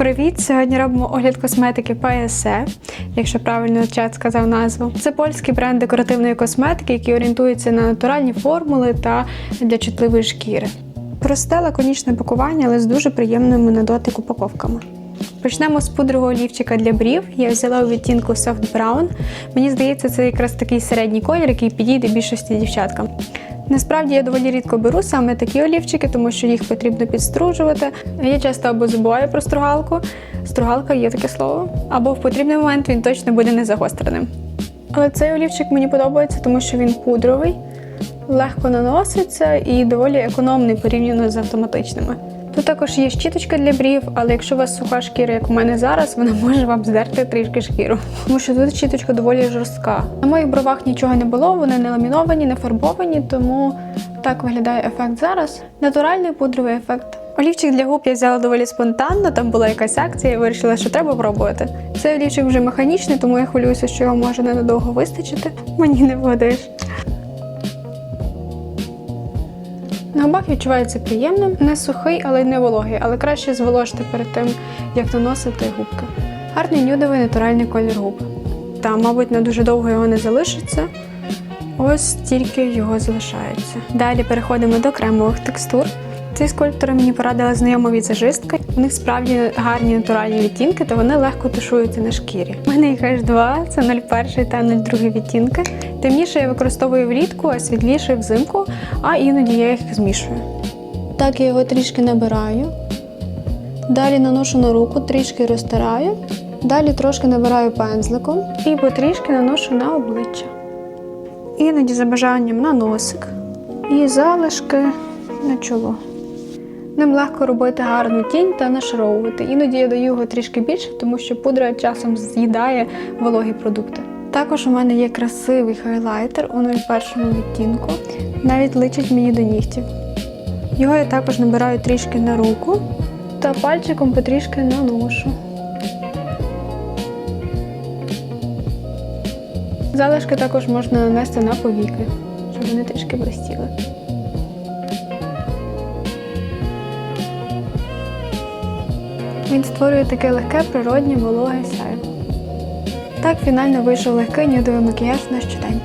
Привіт! Сьогодні робимо огляд косметики PSE, якщо правильно чат сказав назву. Це польський бренд декоративної косметики, який орієнтується на натуральні формули та для чутливої шкіри. Просте лаконічне пакування, але з дуже приємними на дотик упаковками. Почнемо з пудрового олівчика для брів. Я взяла у відтінку Soft Brown. Мені здається, це якраз такий середній колір, який підійде більшості дівчаткам. Насправді я доволі рідко беру саме такі олівчики, тому що їх потрібно підстружувати. Я часто або забуваю про стругалку, стругалка є таке слово, або в потрібний момент він точно буде не загостреним. Але цей олівчик мені подобається, тому що він пудровий, легко наноситься і доволі економний порівняно з автоматичними. Тут також є щіточка для брів, але якщо у вас суха шкіра, як у мене зараз, вона може вам здерти трішки шкіру. Тому що тут щіточка доволі жорстка. На моїх бровах нічого не було, вони не ламіновані, не фарбовані, тому так виглядає ефект зараз. Натуральний пудровий ефект. Олівчик для губ я взяла доволі спонтанно, там була якась акція, і вирішила, що треба пробувати. Цей олівчик вже механічний, тому я хвилююся, що його може ненадовго вистачити. Мені не вгодиш. На губах відчувається приємним, не сухий, але й не вологий, але краще зволожити перед тим, як наносити губки. Гарний нюдовий натуральний колір губ. Та, мабуть, не дуже довго його не залишиться. Ось тільки його залишається. Далі переходимо до кремових текстур. Ці скульптори мені порадила знайома візажистка. У них справді гарні натуральні відтінки, та вони легко тушуються на шкірі. У мене їх аж два, це 01 та 02 відтінки. Темніше я використовую влітку, а світліше взимку, а іноді я їх змішую. Так я його трішки набираю. Далі наношу на руку, трішки розтираю. Далі трошки набираю пензликом і потрішки наношу на обличчя. Іноді за бажанням на носик і залишки на чоло. Ним легко робити гарну тінь та нашаровувати. Іноді я даю його трішки більше, тому що пудра часом з'їдає вологі продукти. Також у мене є красивий хайлайтер у 01 відтінку, навіть личить мені до нігтів. Його я також набираю трішки на руку та пальчиком потрішки наношу. Залишки також можна нанести на повіки, щоб вони трішки блистіли. Він створює таке легке природнє вологе сяйво. Так фінально вийшов легкий нюдовий макіяж на щодень.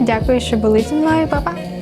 Дякую, що були зі мною, Па-па!